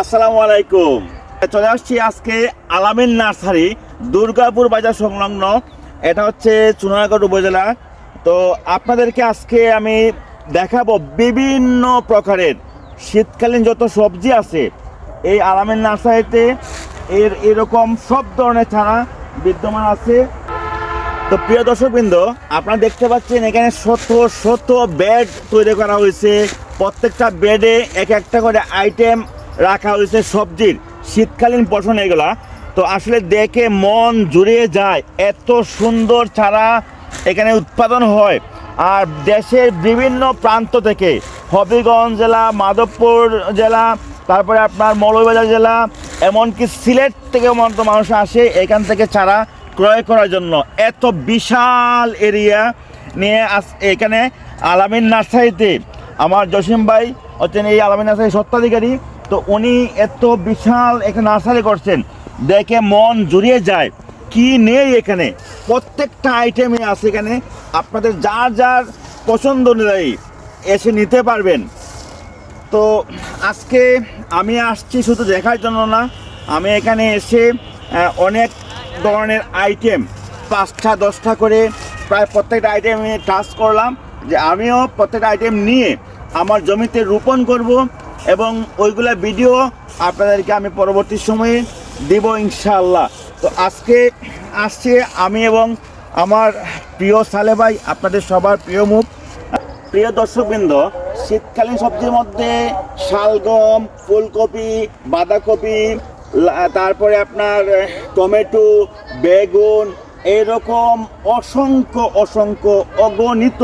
আসসালামু আলাইকুম। চলে আসছি আজকে আলামিন নার্সারি, দুর্গাপুর বাজার সংলগ্ন। এটা হচ্ছে চুনারগড় উপজেলা। তো আপনাদেরকে আজকে আমি দেখাবো বিভিন্ন প্রকারের শীতকালীন যত সবজি আছে, এই আলামিন নার্সারিতে এর এরকম সব ধরনের চারা বিদ্যমান আছে। তো প্রিয় দর্শকবৃন্দ, আপনারা দেখতে পাচ্ছেন এখানে শত শত বেড তৈরি করা হয়েছে। প্রত্যেকটা বেডে এক একটা করে আইটেম রাখা হয়েছে সবজির। শীতকালীন পশন এগুলা। তো আসলে দেখে মন জুড়িয়ে যায় এত সুন্দর চারা এখানে উৎপাদন হয়। আর দেশের বিভিন্ন প্রান্ত থেকে হবিগঞ্জ জেলা, মাধবপুর জেলা, তারপরে আপনার মৌলভীবাজার জেলা, এমনকি সিলেট থেকে মতো মানুষ আসে এখান থেকে চারা ক্রয় করার জন্য। এত বিশাল এরিয়া নিয়ে আস এখানে আলামিন নার্সারিতে। আমার জসিম ভাই হচ্ছেন এই আলামিন নার্সারির সত্ত্বাধিকারী তো উনি এত বিশাল এখানে নার্সারি করছেন। দেখে মন জুড়িয়ে যায়, কি নেই এখানে? প্রত্যেকটা আইটেমই আছে এখানে। আপনাদের যার যার পছন্দ অনুযায়ী এসে নিতে পারবেন। তো আজকে আমি আসছি শুধু দেখার জন্য না, আমি এখানে এসে অনেক ধরনের আইটেম পাঁচটা, দশটা করে প্রায় প্রত্যেকটা আইটেম টাচ করলাম। যে আমিও প্রত্যেকটা আইটেম নিয়ে আমার জমিতে রোপণ করব এবং ওইগুলা ভিডিও আপনাদেরকে আমি পরবর্তী সময়ে দিব ইনশাআল্লাহ। তো আজকে আসছে আমি এবং আমার প্রিয় সালে ভাই, আপনাদের সবার প্রিয় মুখ। প্রিয় দর্শকবৃন্দ, শীতকালীন সবজির মধ্যে শালগম ফুলকপি, বাঁধাকপি তারপরে আপনার টমেটো, বেগুন, এরকম অসংখ্য অসংখ্য অগণিত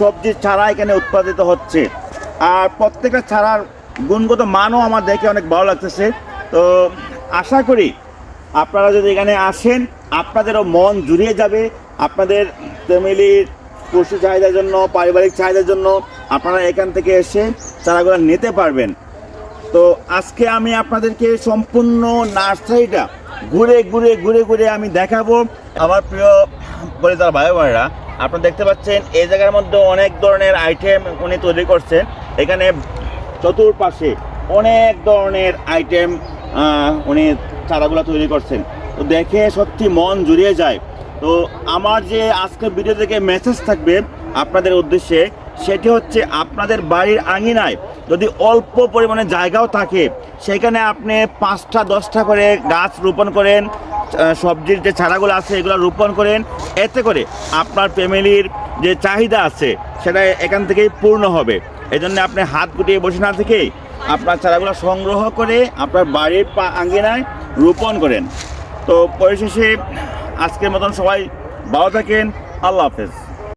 সবজির চারা এখানে উৎপাদিত হচ্ছে। আর প্রত্যেকটা চারার গুণগত মানও আমার দেখে অনেক ভালো লাগতেছে। তো আশা করি আপনারা যদি এখানে আসেন, আপনাদেরও মন জুড়িয়ে যাবে। আপনাদের ফ্যামিলির পশু চাহিদার জন্য, পারিবারিক চাহিদার জন্য আপনারা এখান থেকে এসে চারাগুলো নিতে পারবেন। তো আজকে আমি আপনাদেরকে সম্পূর্ণ নার্সারিটা ঘুরে ঘুরে ঘুরে ঘুরে আমি দেখাবো। আমার প্রিয় পরিবার ভাই বোনেরা আপনারা দেখতে পাচ্ছেন, এই জায়গার মধ্যে অনেক ধরনের আইটেম উনি তৈরি করছেন। এখানে চতুর্পাশে অনেক ধরনের আইটেম উনি চারাগুলো তৈরি করছেন। তো দেখে সত্যি মন জুড়িয়ে যায়। তো আমার যে আজকে ভিডিও থেকে মেসেজ থাকবে আপনাদের উদ্দেশ্যে, সেটি হচ্ছে আপনাদের বাড়ির আঙিনায় যদি অল্প পরিমাণে জায়গাও থাকে, সেখানে আপনি পাঁচটা, দশটা করে গাছ রোপণ করেন সবজির যে চারাগুলো আছে, এগুলো রোপণ করেন। এতে করে আপনার ফ্যামিলির যে চাহিদা আছে, সেটা এখান থেকেই পূর্ণ হবে। এই জন্য আপনি হাত গুটিয়ে বসে না থেকেই আপনার চারাগুলো সংগ্রহ করে আপনার বাড়ির পা আঙ্গিনায় রোপণ করেন। তো পরিশেষে আজকের মতন সবাই ভালো থাকেন। আল্লাহ হাফেজ।